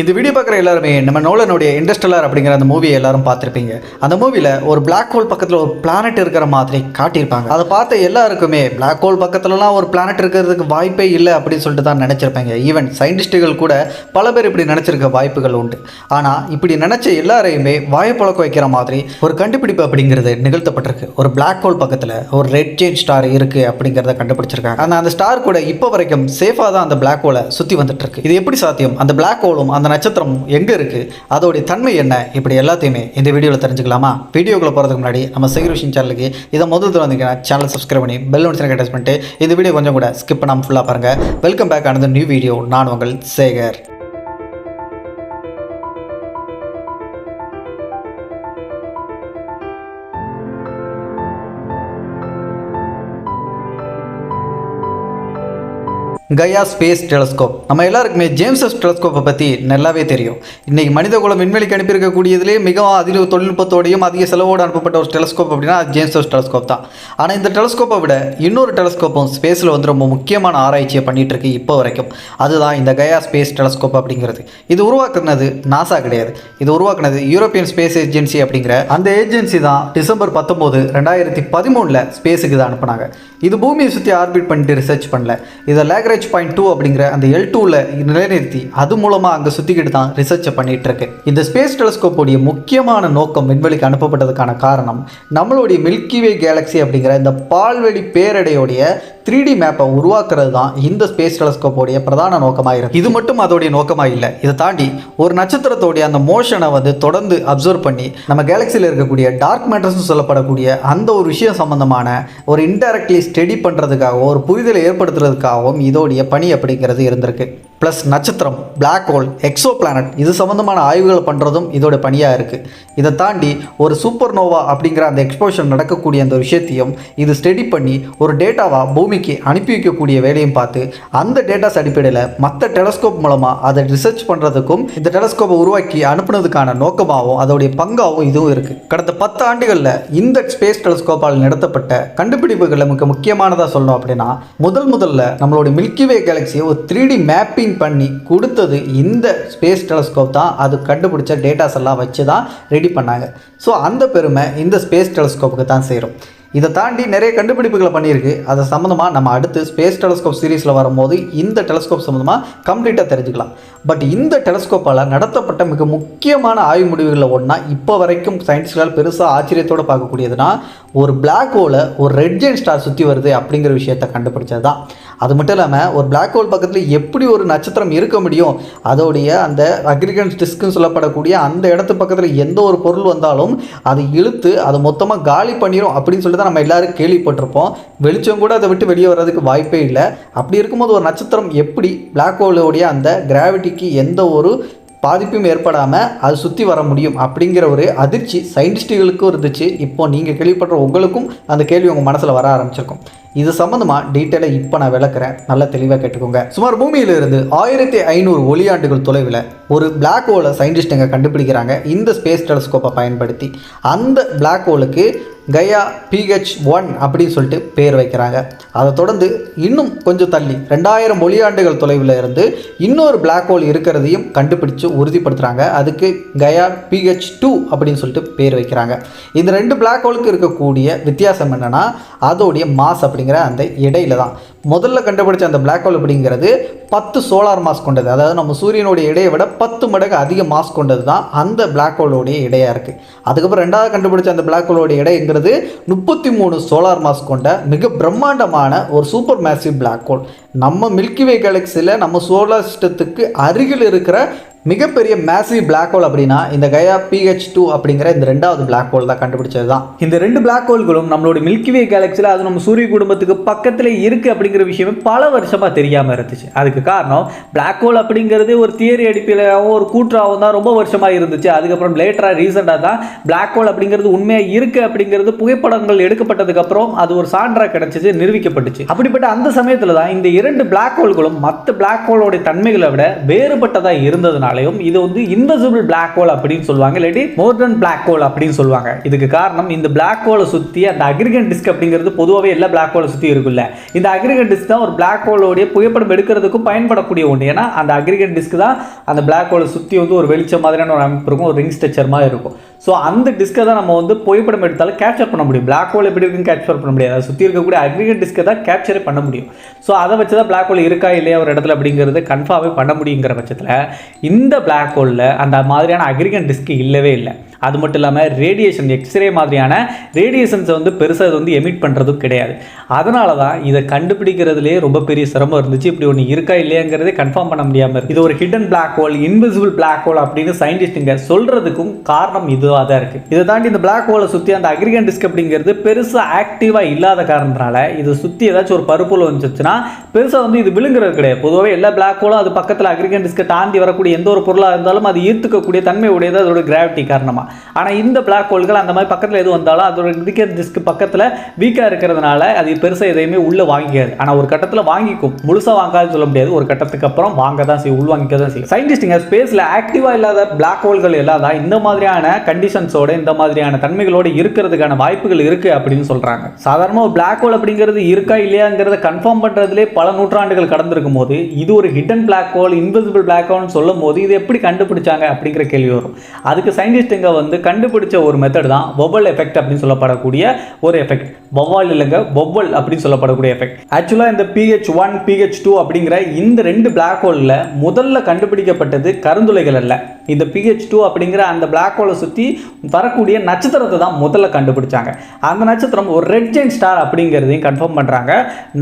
இந்த வீடியோ பார்க்குற எல்லாருமே நம்ம நோலனுடைய இண்டஸ்ட்ரலர் அப்படிங்கிற அந்த மூவியை எல்லாரும் பார்த்துருப்பீங்க. அந்த மூவியில் ஒரு பிளாக் ஹோல் பக்கத்தில் ஒரு பிளானட் இருக்கிற மாதிரி காட்டியிருப்பாங்க. அதை பார்த்த எல்லாருக்குமே பிளாக் ஹோல் பக்கத்துலலாம் ஒரு பிளானட் இருக்கிறதுக்கு வாய்ப்பே இல்லை அப்படின்னு சொல்லிட்டு தான் நினச்சிருப்பாங்க. ஈவன் சயின்டிஸ்ட்டுகள் கூட பல பேர் இப்படி நினச்சிருக்க வாய்ப்புகள் உண்டு. ஆனால் இப்படி நினச்ச எல்லாரையுமே வாயப்பழக்க வைக்கிற மாதிரி ஒரு கண்டுபிடிப்பு அப்படிங்கிறது நிகழ்த்தப்பட்டிருக்கு. ஒரு பிளாக் ஹோல் பக்கத்தில் ஒரு ரெட் ஜெயின் ஸ்டார் இருக்குது அப்படிங்கிறத கண்டுபிடிச்சிருக்காங்க. ஆனால் அந்த ஸ்டார் கூட இப்போ வரைக்கும் சேஃபாக தான் அந்த பிளாக் ஹோலை சுற்றி வந்துட்டு இருக்கு இது எப்படி சாத்தியம்? அந்த பிளாக் ஹோலும் அந்த நட்சத்திரம் எங்கே இருக்குது அதோடைய தன்மை என்ன? இப்படி எல்லாத்தையுமே இந்த வீடியோவில் தெரிஞ்சுக்கலாமா? வீடியோக்குள்ளே போகிறதுக்கு முன்னாடி நம்ம சேகர் சேனலுக்கு இதை முதல் தடவை வந்தீங்கன்னா சேனல் சப்ஸ்கிரைப் பண்ணி பெல் நோட்டிஃபிகேஷன் அட்டாச் பண்ணிட்டு இந்த வீடியோ கொஞ்சம் கூட ஸ்கிப் பண்ணாமல் ஃபுல்லாக பாருங்கள் வெல்கம் பேக் ஆனது நியூ வீடியோ நான் உங்கள் சேகர். கயா ஸ்பேஸ் டெலஸ்கோப் நம்ம எல்லாருக்குமே ஜேம்ஸஸ் டெலஸ்கோப்பை பற்றி நல்லாவே தெரியும். இன்னைக்கு மனித குலம் விண்வெளிக்கு அனுப்பியிருக்கக்கூடியதிலே மிகவும் அதிக தொழில்நுட்பத்தோடையும் அதிக செலவோடு அனுப்பப்பட்ட ஒரு டெலஸ்கோப் அப்படின்னா அது ஜேம்ஸஸ் டெலஸ்கோப் தான். ஆனால் இந்த டெலஸ்கோப்பை விட இன்னொரு டெலஸ்கோப்பும் ஸ்பேஸில் வந்து ரொம்ப முக்கியமான ஆராய்ச்சியை பண்ணிகிட்ருக்கு இருக்கு இப்போ வரைக்கும். அதுதான் இந்த கயா ஸ்பேஸ் டெலஸ்கோப் அப்படிங்கிறது. இது உருவாக்குனது நாசா கிடையாது. இது உருவாக்குனது யூரோப்பியன் ஸ்பேஸ் ஏஜென்சி அப்படிங்கிற அந்த ஏஜென்சி தான் டிசம்பர் பத்தொம்போது ரெண்டாயிரத்தி பதிமூணில் ஸ்பேஸுக்கு தான் அனுப்புனாங்க. இது பூமியை சுற்றி ஆர்பிட் பண்ணிட்டு ரிசர்ச் பண்ணல. இதை லேக்ரேஜ் பாயிண்ட் டூ அப்படிங்கிற அந்த எல் டூவில் நிலைநிறுத்தி அது மூலமாக அங்கே சுற்றிக்கிட்டு தான் ரிசர்ச்சை பண்ணிட்டு இருக்கு இந்த ஸ்பேஸ் டெலஸ்கோப்போடைய முக்கியமான நோக்கம் விண்வெளிக்கு அனுப்பப்பட்டதுக்கான காரணம் நம்மளுடைய மில்கிவே கேலக்ஸி அப்படிங்கிற இந்த பால்வெளி பேரடையோடைய த்ரீ டி மேப்பை உருவாக்குறது தான் இந்த ஸ்பேஸ் டெலஸ்கோப்போடைய பிரதான நோக்கமாக இருக்குது இது மட்டும் அதோடைய நோக்கமாக இல்லை. இதை தாண்டி ஒரு நட்சத்திரத்தோடைய அந்த மோஷனை வந்து தொடர்ந்து அப்சர்வ் பண்ணி நம்ம கேலக்சியில் இருக்கக்கூடிய டார்க் மேட்டர்ஸ்னு சொல்லப்படக்கூடிய அந்த ஒரு விஷயம் சம்பந்தமான ஒரு இன்டெரக்ட்லி ஸ்டடி பண்ணுறதுக்காகவும் ஒரு புரிதலை ஏற்படுத்துறதுக்காகவும் இதோடைய பணி அப்படிங்கிறது இருந்திருக்கு. ப்ளஸ் நட்சத்திரம் பிளாக் ஹோல் எக்ஸோ பிளானட் இது சம்மந்தமான ஆய்வுகள் பண்ணுறதும் இதோட பணியாக இருக்குது இதை தாண்டி ஒரு சூப்பர் நோவா அப்படிங்கிற அந்த எக்ஸ்போஷன் நடக்கக்கூடிய அந்த விஷயத்தையும் இது ஸ்டடி பண்ணி ஒரு டேட்டாவாக பூமிக்கு அனுப்பி வைக்கக்கூடிய வேலையும் பார்த்து அந்த டேட்டாஸ் அடிப்படையில் மற்ற டெலஸ்கோப் மூலமாக அதை ரிசர்ச் பண்ணுறதுக்கும் இந்த டெலஸ்கோப்பை உருவாக்கி அனுப்புனதுக்கான நோக்கமாகவும் அதோடைய பங்காகவும் இதுவும் இருக்குது கடந்த பத்து ஆண்டுகளில் இந்த ஸ்பேஸ் டெலஸ்கோப்பால் நடத்தப்பட்ட கண்டுபிடிப்புகளை மிக முக்கியமானதாக சொல்லணும் அப்படின்னா முதல் முதல்ல நம்மளோட மில்கிவே கேலக்சியை ஒரு த்ரீ டி மேப்பிங் பண்ணி கொடுத்தது இந்த ஸ்பேஸ் டெலஸ்கோப் தான். அது கண்டுபிடிச்ச டேட்டாஸ் எல்லாம் வச்சு தான் ரெடி பண்ணாங்க. ஸோ அந்த பெருமை இந்த ஸ்பேஸ் டெலஸ்கோப்புக்கு தான் சேரும். இதை தாண்டி நிறைய கண்டுபிடிப்புகளை பண்ணியிருக்கு. அது சம்மந்தமாக நம்ம அடுத்து ஸ்பேஸ் டெலஸ்கோப் சீரீஸில் வரும்போது இந்த டெலஸ்கோப் சம்மந்தமாக கம்ப்ளீட்டாக தெரிஞ்சுக்கலாம். பட் இந்த டெலஸ்கோப்பால் நடத்தப்பட்ட மிக முக்கியமான ஆய்வு முடிவுகளில் ஒன்றா இப்போ வரைக்கும் சயின்ஸ்களால் பெருசாக ஆச்சரியத்தோடு பார்க்கக்கூடியதுனா ஒரு பிளாக் ஹோலை ஒரு ரெட் ஜெயின் ஸ்டார் சுற்றி வருது அப்படிங்கிற விஷயத்தை கண்டுபிடிச்சது தான் அது மட்டும் இல்லாமல் ஒரு பிளாக் ஹோல் பக்கத்தில் எப்படி ஒரு நட்சத்திரம் இருக்க முடியும் அதோடைய அந்த அக்ரிகன்ஸ் டிஸ்க்குன்னு சொல்லப்படக்கூடிய அந்த இடத்து பக்கத்தில் எந்த ஒரு பொருள் வந்தாலும் அதை இழுத்து அதை மொத்தமாக காலி பண்ணிடும் அப்படின்னு சொல்லி தான் நம்ம எல்லாரும் கேள்விப்பட்டிருப்போம். வெளிச்சம் கூட அதை விட்டு வெளியே வர்றதுக்கு வாய்ப்பே இல்லை. அப்படி இருக்கும்போது ஒரு நட்சத்திரம் எப்படி பிளாக் ஹோலோடைய அந்த கிராவிட்டிக்கு எந்த ஒரு பாதிப்பும் ஏற்படாமல் அது சுற்றி வர முடியும் அப்படிங்கிற ஒரு அதிர்ச்சி சயின்டிஸ்ட்டுகளுக்கும் இருந்துச்சு. இப்போ நீங்கள் கேள்விப்படுற உங்களுக்கும் அந்த கேள்வி உங்கள் மனசில் வர ஆரம்பிச்சிருக்கும். இது சம்மந்தமாக டீட்டெயிலாக இப்போ நான் விளக்குறேன். நல்லா தெளிவாக கேட்டுக்கோங்க. சுமார் பூமியிலிருந்து ஆயிரத்தி ஐநூறு ஒளியாண்டுகள் தொலைவில் ஒரு பிளாக் ஹோலை சயின்டிஸ்ட்டுங்க கண்டுபிடிக்கிறாங்க. இந்த ஸ்பேஸ் டெலஸ்கோப்பை பயன்படுத்தி. அந்த பிளாக் ஹோலுக்கு கயா பிஹெச் ஒன் அப்படின்னு சொல்லிட்டு பேர் வைக்கிறாங்க. அதை தொடர்ந்து இன்னும் கொஞ்சம் தள்ளி ரெண்டாயிரம் ஒளியாண்டுகள் தொலைவில் இருந்து இன்னொரு பிளாக் ஹோல் இருக்கிறதையும் கண்டுபிடிச்சு உறுதிப்படுத்துகிறாங்க அதுக்கு கயா பிஹெச் டூ அப்படின்னு சொல்லிட்டு பேர் வைக்கிறாங்க. இந்த ரெண்டு பிளாக் ஹோலுக்கு இருக்கக்கூடிய வித்தியாசம் என்னென்னா அதோடைய மாஸ் அப்படிங்கிற அந்த இடையில தான் முதல்ல கண்டுபிடிச்ச அந்த பிளாக் ஹோல் அப்படிங்கிறது பத்து சோலார் மாஸ் கொண்டது. அதாவது நம்ம சூரியனுடைய இடையை விட பத்து மடங்கு அதிக மாஸ் கொண்டது தான் அந்த பிளாக் ஹோலோடைய இடையாக இருக்குது அதுக்கப்புறம் ரெண்டாவது கண்டுபிடிச்ச அந்த பிளாக் ஹோலோடைய இடைங்கிறது முப்பத்தி மூணு சோலார் மாஸ் கொண்ட மிக பிரம்மாண்டமான ஒரு சூப்பர் மேசிவ் பிளாக் ஹோல் நம்ம மில்கிவே கேலக்சியில் நம்ம சோலார் சிஸ்டத்துக்கு அருகில் இருக்கிற மிகப்பெரிய மேசிவ் பிளாக் ஹோல் அப்படின்னா இந்த கயா பிஹெச் டூ அப்படிங்கிற இந்த ரெண்டாவது பிளாக் ஹோல் தான் கண்டுபிடிச்சது தான் இந்த ரெண்டு பிளாக் ஹோல்களும் நம்மளோட மில்கிவே கேலக்சியில் அது நம்ம சூரிய குடும்பத்துக்கு பக்கத்தில் இருக்குது அப்படிங்கிற விஷயமே பல வருஷமாக தெரியாமல் இருந்துச்சு. அதுக்கு காரணம் பிளாக் ஹோல் அப்படிங்கிறது ஒரு தியரி அடிப்பிலாகவும் ஒரு கூற்றாகவும் தான் ரொம்ப வருஷமாக இருந்துச்சு. அதுக்கப்புறம் லேட்டராக ரீசெண்டாக தான் பிளாக் ஹோல் அப்படிங்கிறது உண்மையாக இருக்குது அப்படிங்கிறது புகைப்படங்கள் எடுக்கப்பட்டதுக்கப்புறம் அது ஒரு சான்றாக கிடச்சிச்சு நிரூபிக்கப்பட்டுச்சு. அப்படிப்பட்ட அந்த சமயத்தில் தான் இந்த இரண்டு பிளாக் ஹோல்களும் மற்ற பிளாக் ஹோலோட தன்மைகளை விட வேறுபட்டதாக இருந்ததுனால அலையும் இது வந்து இன்வெசிபிள் பிளாக் ஹோல் அப்படின்னு சொல்லுவாங்க இல்லாட்டி மோர்டன் பிளாக் ஹோல் அப்படின்னு சொல்லுவாங்க. இதுக்கு காரணம் இந்த பிளாக் ஹோலை சுற்றி அந்த அக்ரிகன் டிஸ்க் அப்படிங்கிறது பொதுவாகவே எல்லா பிளாக் ஹோலை சுற்றி இருக்குல்ல. இந்த அக்ரிகன் டிஸ்க் தான் ஒரு பிளாக் ஹோலோடைய புகைப்படம் எடுக்கிறதுக்கும் பயன்படக்கூடிய ஒன்று. ஏன்னா அந்த அக்ரிகன் டிஸ்க் தான் அந்த பிளாக் ஹோலை சுற்றி வந்து ஒரு வெளிச்சம் மாதிரியான ஒரு அமைப்பு இருக்கும் ஒரு ரிங் ஸ்ட்ரக்சர் மாதிரி இருக்கும். ஸோ அந்த டிஸ்கை தான் நம்ம வந்து புகைப்படம் எடுத்தாலும் கேப்சர் பண்ண முடியும். பிளாக் ஹோல் எப்படி இருக்குன்னு கேப்சர் பண்ண முடியாது. அதை சுற்றி இருக்கக்கூடிய அக்ரிகன் டிஸ்கை தான் கேப்சரே பண்ண முடியும். ஸோ அதை வச்சு தான் பிளாக் ஹோல் இருக்கா இல்லையா ஒரு இடத்துல அப்படிங்கிறது கன்ஃபார்மே பண்ண முடியுங்கிற பட்சத்தில் இந்த இந்த பிளாக் ஹோலில் அந்த மாதிரியான அக்ரிகன் டிஸ்க் இல்லவே இல்லை. அது மட்டும் இல்லாமல் ரேடியேஷன் எக்ஸ்ரே மாதிரியான ரேடியேஷன்ஸை வந்து பெருசாக இது வந்து எமிட் பண்ணுறதும் கிடையாது. அதனால தான் இதை கண்டுபிடிக்கிறதுலே ரொம்ப பெரிய சிரமம் இருந்துச்சு. இப்படி ஒன்று இருக்கா இல்லையாங்கிறதே கன்ஃபார்ம் பண்ண முடியாமல் இருக்குது இது ஒரு hidden black hole invisible black hole அப்படின்னு சயின்டிஸ்ட்டுங்க சொல்கிறதுக்கும் காரணம் இதுவாக தான் இருக்குது இதை தாண்டி இந்த பிளாக் ஹோலை சுற்றி அந்த அக்ரிகன் டிஸ்க் அப்படிங்கிறது பெருசாக ஆக்டிவாக இல்லாத காரணத்தினால இதை சுற்றி ஏதாச்சும் ஒரு பருப்புல வந்துச்சுன்னா பெருசாக வந்து இது விழுங்குறது கிடையாது. பொதுவாகவே எல்லா பிளாக் ஹோலும் அது பக்கத்தில் அக்ரிகன் டிஸ்கை தாண்டி வரக்கூடிய எந்த ஒரு பொருளாக இருந்தாலும் அது ஈர்த்துக்கக்கூடிய தன்மை உடையது அதோட கிராவிட்டி காரணமாக ஆனால் இந்த பிளாக் ஹோல்கள் அந்த மாதிரி பக்கத்தில் எது வந்தாலும் அதோட இருக்கிற டிஸ்க் பக்கத்தில் வீக்காக இருக்கிறதுனால அது பெருசாக எதையுமே உள்ளே வாங்கிக்காது. ஆனால் ஒரு கட்டத்தில் வாங்கிக்கும். முழுசாக வாங்காதுன்னு சொல்ல முடியாது. ஒரு கட்டத்துக்கு அப்புறம் வாங்க தான் செய்யும் உள்வாங்கிக்க தான் செய்யும் சயின்டிஸ்டுங்க ஸ்பேஸில் ஆக்டிவாக இல்லாத பிளாக் ஹோல்கள் இல்லாத இந்த மாதிரியான கண்டிஷன்ஸோட இந்த மாதிரியான தன்மைகளோடு இருக்கிறதுக்கான வாய்ப்புகள் இருக்குது அப்படின்னு சொல்கிறாங்க சாதாரணமாக ஒரு பிளாக் ஹோல் அப்படிங்கிறது இருக்கா இல்லையாங்கிறத கன்ஃபார்ம் பண்ணுறதுலே பல நூற்றாண்டுகள் கடந்திருக்கும் போது இது ஒரு hidden black hole invisible black ஹோல்னு சொல்லும் போது இது எப்படி கண்டுபிடிச்சாங்க அப்படிங்கிற கேள்வி வரும். அதுக்கு சயின்டிஸ்ட்டுங்க வந்து வந்து கண்டுபிடிச்ச ஒரு மெத்தட் தான் வொவல் எஃபெக்ட் அப்படின்னு சொல்லப்படக்கூடிய ஒரு எஃபெக்ட் வவ்வால் இல்லைங்க பொவல் அப்படின்னு சொல்லப்படக்கூடிய எஃபெக்ட் ஆக்சுவலாக இந்த பிஹெச் ஒன் பிஹெச் டூ அப்படிங்கிற இந்த ரெண்டு பிளாக் ஹோலில் முதல்ல கண்டுபிடிக்கப்பட்டது கருந்துளைகள் அல்ல. இந்த பிஹெச் டூ அப்படிங்கிற அந்த பிளாக் ஹோலை சுற்றி வரக்கூடிய நட்சத்திரத்தை தான் முதல்ல கண்டுபிடிச்சாங்க. அந்த நட்சத்திரம் ஒரு ரெட் ஜெயின் ஸ்டார் அப்படிங்கிறதையும் கன்ஃபார்ம் பண்ணுறாங்க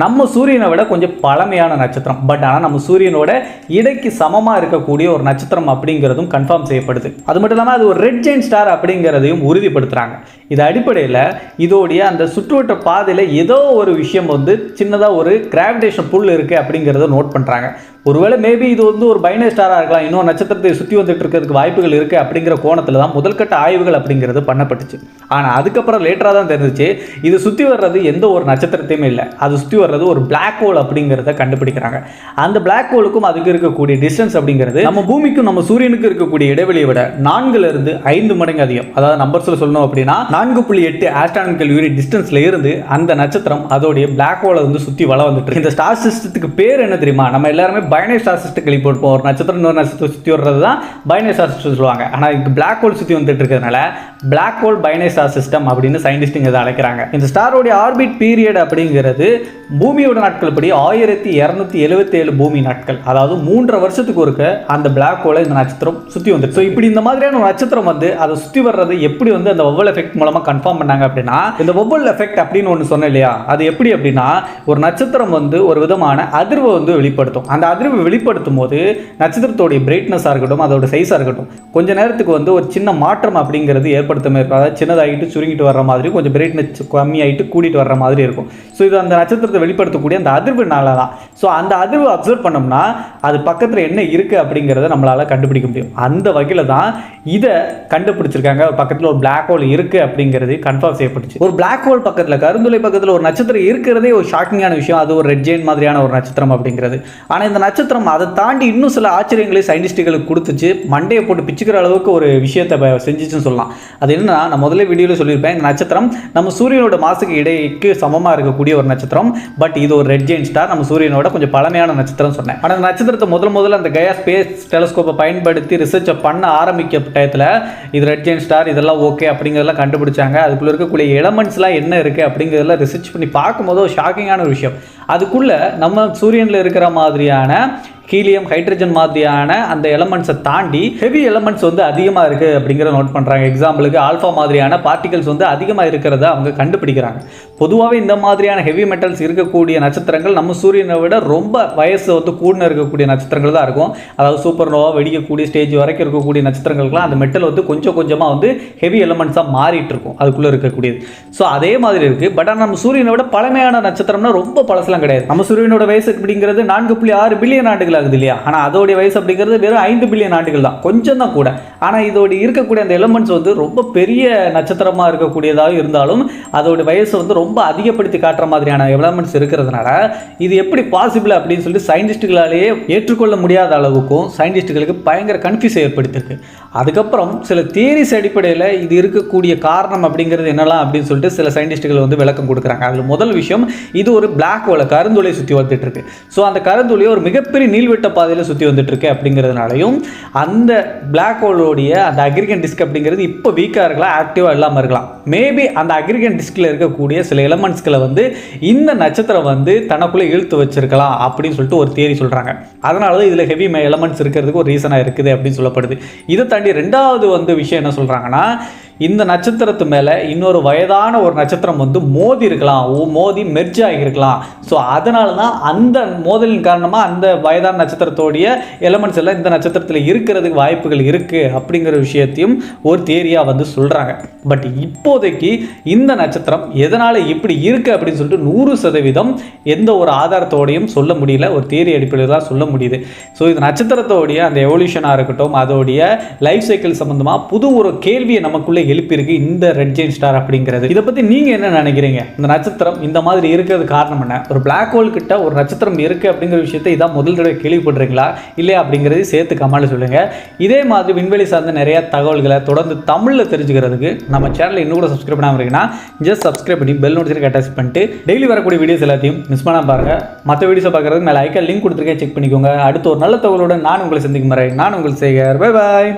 நம்ம சூரியனை விட கொஞ்சம் பழமையான நட்சத்திரம். பட் ஆனால் நம்ம சூரியனோட இடைக்கு சமமாக இருக்கக்கூடிய ஒரு நட்சத்திரம் அப்படிங்கிறதும் கன்ஃபார்ம் செய்யப்படுது. அது மட்டும் இல்லாமல் அது ஒரு ரெட் ஜெயின் ஸ்டார் அப்படிங்கிறதையும் உறுதிப்படுத்துகிறாங்க இது அடிப்படையில் இதோடைய அந்த சுற்றுவட்ட பாதையில் ஏதோ ஒரு விஷயம் வந்து சின்னதாக ஒரு கிராவிடேஷன் புல் இருக்குது அப்படிங்கிறத நோட் பண்ணுறாங்க ஒருவேளை மேபி இது வந்து ஒரு பைனரி ஸ்டாராக இருக்கலாம் இன்னொரு நட்சத்திரத்தை சுற்றி வந்துட்டு இருக்கிறதுக்கு வாய்ப்புகள் இருக்குது அப்படிங்கிற கோணத்தில் தான் முதல்கட்ட ஆய்வுகள் அப்படிங்கிறது பண்ணப்பட்டுச்சு. ஆனால் அதுக்கப்புறம் லேட்டராக தான் தெரிஞ்சிச்சு இது சுற்றி வர்றது எந்த ஒரு நட்சத்திரத்தையுமே இல்லை. அது சுற்றி வர்றது ஒரு பிளாக் ஹோல் அப்படிங்கிறத கண்டுபிடிக்கிறாங்க. அந்த பிளாக் ஹோலுக்கும் அதுக்கு இருக்கக்கூடிய டிஸ்டன்ஸ் அப்படிங்கிறது நம்ம பூமிக்கும் நம்ம சூரியனுக்கு இருக்கக்கூடிய இடைவெளியை விட நான்குல இருந்து ஐந்து மடங்கு அதிகம். அதாவது நம்பர்ஸில் சொல்லணும் அப்படின்னா நான்கு புள்ளி எட்டு ஆஸ்ட்ரானமிக்கல் யூனிட் டிஸ்டன்ஸ்ல இருந்து அந்த நட்சத்திரம் அதோடைய பிளாக் ஹோலை வந்து சுற்றி வள வந்துட்டு இந்த ஸ்டார் சிஸ்டத்துக்கு பேர் என்ன தெரியுமா? நம்ம எல்லாருமே பைனரி ஸ்டார் சிஸ்டம் கேள்விப்பட்டிருப்போம் ஒரு நட்சத்திரம் இன்னொரு நட்சத்திரம் சுற்றி வர்றது தான் பைனரி ஸ்டார் சிஸ்டம் சொல்லுவாங்க. ஆனால் இதுக்கு பிளாக் ஹோல் சுற்றி வந்துட்டு இருக்கிறதுனால black hole binary star system அப்படின்னு சயின்டிஸ்ட்டுங்க இதை அழைக்கிறாங்க. இந்த ஸ்டாரோடைய ஆர்பிட் பீரியட் அப்படிங்கிறது பூமியோட நாட்கள் படி ஆயிரத்தி இரநூத்தி எழுபத்தி ஏழு பூமி நாட்கள். அதாவது மூன்றரை வருஷத்துக்கு ஒருக்க அந்த பிளாக் ஹோலை இந்த நட்சத்திரம் சுற்றி வந்துருக்கு ஸோ இப்படி இந்த மாதிரியான ஒரு நட்சத்திரம் வந்து அதை சுற்றி வர்றது எப்படி வந்து அந்த ஒவ்வொரு எஃபெக்ட் மூலமாக கன்ஃபார்ம் பண்ணாங்க அப்படின்னா இந்த ஒவ்வொரு எஃபெக்ட் அப்படின்னு ஒன்று சொன்னேன் இல்லையா? அது எப்படி அப்படின்னா ஒரு நட்சத்திரம் வந்து ஒரு விதமான அதிர்வை வந்து வெளிப்படுத்தும். அந்த அதிர்வை வெளிப்படுத்தும் போது நட்சத்திரத்தோடைய பிரைட்னஸாக இருக்கட்டும் அதோட சைஸாக இருக்கட்டும் கொஞ்ச நேரத்துக்கு வந்து ஒரு சின்ன மாற்றம் அப்படிங்கிறது ஏற்படுத்த இருக்கும் அதாவது சின்னதாகிட்டு சுருங்கிட்டு வர்ற மாதிரி கொஞ்சம் பிரைட்னஸ் கம்மியாயிட்டு கூட்டிட்டு வர்ற மாதிரி இருக்கும். ஸோ இது அந்த நட்சத்திரத்தை வெளிப்படுத்தக்கூடிய அந்த அதிர்வுனால தான். ஸோ அந்த அதிர்வு அப்சர்வ் பண்ணோம்னா அது பக்கத்தில் என்ன இருக்குது அப்படிங்கிறத நம்மளால் கண்டுபிடிக்க முடியும். அந்த வகையில் தான் இதை கண்டு கண்டுபிடிச்சிருக்காங்க. பக்கத்தில் ஒரு பிளாக் ஹோல் இருக்குது அப்படிங்கிறது கன்ஃபார்ம் செய்யப்பட்டுச்சு. ஒரு பிளாக் ஹோல் பக்கத்தில் கருந்துளை பக்கத்தில் ஒரு நட்சத்திரம் இருக்கிறதே ஒரு ஷாக்கிங்கான விஷயம். அது ஒரு ரெட் ஜெயின் மாதிரியான ஒரு நட்சத்திரம் அப்படிங்கிறது. ஆனால் இந்த நட்சத்திரம் அதை தாண்டி இன்னும் சில ஆச்சரியங்களை சயின்டிஸ்ட்டுகளுக்கு கொடுத்துச்சு. மண்டையை போட்டு பிச்சுக்கிற அளவுக்கு ஒரு விஷயத்தை செஞ்சிச்சுன்னு செஞ்சுச்சுன்னு சொல்லலாம். அது என்னன்னா நான் முதல்ல வீடியோவில் சொல்லியிருப்பேன் இந்த நட்சத்திரம் நம்ம சூரியனோட மாசுக்கு இடைக்கு சமமாக இருக்கக்கூடிய ஒரு நட்சத்திரம். பட் இது ஒரு ரெட் ஜெயின் ஸ்டார் நம்ம சூரியனோட கொஞ்சம் பழமையான நட்சத்திரம் சொன்னேன். ஆனால் அந்த நட்சத்திரத்தை முதல் முதல்ல அந்த கயா ஸ்பேஸ் டெலஸ்கோப்பை பயன்படுத்தி ரிசர்ச்சை பண்ண ஆரம்பிக்க டயத்தில் இது ரெட் ஜெயின் ஸ்டார் இதெல்லாம் ஓகே அப்படிங்கிறதெல்லாம் கண்டுபிடிச்சாங்க. அதுக்குள்ளே இருக்கக்கூடிய எலமெண்ட்ஸ்லாம் என்ன இருக்குது அப்படிங்கிறதெல்லாம் ரிசர்ச் பண்ணி பார்க்கும்போது ஒரு ஷாக்கிங்கான ஒரு விஷயம். அதுக்குள்ளே நம்ம சூரியனில் இருக்கிற மாதிரியான ஹீலியம் ஹைட்ரஜன் மாதிரியான அந்த எலமெண்ட்ஸை தாண்டி ஹெவி எலமெண்ட்ஸ் வந்து அதிகமாக இருக்குது அப்படிங்கிறத நோட் பண்ணுறாங்க எக்ஸாம்பிளுக்கு ஆல்ஃபா மாதிரியான பார்ட்டிகல்ஸ் வந்து அதிகமாக இருக்கிறத அவங்க கண்டுபிடிக்கிறாங்க. பொதுவாகவே இந்த மாதிரியான ஹெவி மெட்டல்ஸ் இருக்கக்கூடிய நட்சத்திரங்கள் நம்ம சூரியனை விட ரொம்ப வயசு வந்து கூடின இருக்கக்கூடிய நட்சத்திரங்கள் தான் இருக்கும். அதாவது சூப்பர் நோவா வெடிக்கக்கூடிய ஸ்டேஜ் வரைக்கும் இருக்கக்கூடிய நட்சத்திரங்களுக்குலாம் அந்த மெட்டல் வந்து கொஞ்சம் கொஞ்சமாக வந்து ஹெவி எலமெண்ட்ஸாக மாறிட்டு இருக்கும். அதுக்குள்ளே இருக்கக்கூடியது. ஸோ அதே மாதிரி இருக்குது பட் ஆனால் நம்ம சூரியனை விட பழமையான நட்சத்திரம்னா ரொம்ப பழசெல்லாம் கிடையாது. நம்ம சூரியனோட வயசு அப்படிங்கிறது நான்கு புள்ளி ஆறு பில்லியன் ஆண்டுகள் ஆகுது இல்லையா? ஆனால் அதோடைய வயசு அப்படிங்கிறது வெறும் ஐந்து பில்லியன் ஆண்டுகள் தான். கொஞ்சம் தான் கூட. ஆனால் இதோட இருக்கக்கூடிய அந்த எலமெண்ட்ஸ் வந்து ரொம்ப பெரிய நட்சத்திரமாக இருக்கக்கூடியதாக இருந்தாலும் அதோட வயசை வந்து ரொம்ப அதிகப்படுத்தி காட்டுற மாதிரியான எலமெண்ட்ஸ் இருக்கிறதுனால இது எப்படி பாசிபிள் அப்படின்னு சொல்லிட்டு சயின்டிஸ்ட்டுகளாலேயே ஏற்றுக்கொள்ள முடியாத அளவுக்கும் சயின்டிஸ்ட்டுகளுக்கு பயங்கர கன்ஃபியூஸ் ஏற்படுத்தியிருக்கு அதுக்கப்புறம் சில தியரிஸ் அடிப்படையில் இது இருக்கக்கூடிய காரணம் அப்படிங்கிறது என்னலாம் அப்படின்னு சொல்லிட்டு சில சயின்டிஸ்ட்டுகள் வந்து விளக்கம் கொடுக்குறாங்க. அதில் முதல் விஷயம் இது ஒரு பிளாக் ஹோலை கருந்துளையை சுற்றி வந்துட்டு இருக்கு. ஸோ அந்த கருந்துளையை ஒரு மிகப்பெரிய நீள்வட்ட பாதையில் சுற்றி வந்துட்டுருக்கு அப்படிங்கிறதுனாலையும் அந்த பிளாக் ஹோலோடைய அந்த அக்ரிகன் டிஸ்க் அப்படிங்கிறது இப்போ வீக்காக இருக்கலாம் ஆக்டிவாக இல்லாமல் இருக்கலாம். மேபி அந்த அக்ரிகன் டிஸ்கில் இருக்கக்கூடிய சில எலமெண்ட்ஸ்களை வந்து இந்த நட்சத்திரம் வந்து தனக்குள்ளே இழுத்து வச்சிருக்கலாம் அப்படின்னு சொல்லிட்டு ஒரு தேரி சொல்கிறாங்க அதனால தான் இதில் ஹெவி எலமெண்ட்ஸ் இருக்கிறதுக்கு ஒரு ரீசனாக இருக்குது அப்படின்னு சொல்லப்படுது. இதை தாண்டி ரெண்டாவது வந்து விஷயம் என்ன சொல்கிறாங்கன்னா இந்த நட்சத்திரத்து மேலே இன்னொரு வயதான ஒரு நட்சத்திரம் வந்து மோதி இருக்கலாம். ஓ மோதி மெர்ஜ் ஆகியிருக்கலாம். ஸோ அதனால தான் அந்த மோதலின் காரணமாக அந்த வயதான நட்சத்திரத்தோடைய எலமெண்ட்ஸ் எல்லாம் இந்த நட்சத்திரத்தில் இருக்கிறதுக்கு வாய்ப்புகள் இருக்குது அப்படிங்கிற விஷயத்தையும் ஒரு தேரியாக வந்து சொல்கிறாங்க பட் இப்போதைக்கு இந்த நட்சத்திரம் எதனால் இப்படி இருக்குது அப்படின்னு சொல்லிட்டு நூறு சதவீதம் எந்த ஒரு ஆதாரத்தோடையும் சொல்ல முடியல. ஒரு தேரி அடிப்படையில் தான் சொல்ல முடியுது. ஸோ இது நட்சத்திரத்தோடைய அந்த எவல்யூஷனாக இருக்கட்டும் அதோடைய லைஃப் சைக்கிள் சம்மந்தமாக புது ஒரு கேள்வியை நமக்குள்ளே எழுப்பியிருக்கு இந்த ரெட் ஜெயின் ஸ்டார் அப்படிங்கிறது. இதை பற்றி நீங்கள் என்ன நினைக்கிறீங்க? இந்த நட்சத்திரம் இந்த மாதிரி இருக்கிறது காரணம் என்ன? ஒரு பிளாக் ஹோல் கிட்ட ஒரு நட்சத்திரம் இருக்குது அப்படிங்கிற விஷயத்தை இதான் முதல் தடவை கேள்விப்படுறீங்களா இல்லையா அப்படிங்கிறது சேர்த்து கமெண்ட்ல சொல்லுங்கள் இதே மாதிரி விண்வெளி சார்ந்த நிறைய தகவல்களை தொடர்ந்து தமிழில் தெரிஞ்சுக்கிறதுக்கு நம்ம சேனலை இன்னும் கூட சப்ஸ்கிரைப் பண்ணாமல் இருக்கீங்கன்னா ஜஸ்ட் சப்ஸ்கிரைப் பண்ணி பெல் நோட்டிஃபிகேஷன் அட்டாச் பண்ணிட்டு டெய்லி வரக்கூடிய வீடியோஸ் எல்லாத்தையும் மிஸ் பண்ணாமல் பாருங்கள் மற்ற வீடியோஸை பார்க்குறதுக்கு மேலே ஐக்கா லிங்க் கொடுத்துருக்கேன். செக் பண்ணிக்கோங்க. அடுத்து ஒரு நல்ல தகவலோட நான் உங்களை சந்திக்கும் வரை நான் உங்கள் செய்கிறேன் பை பாய்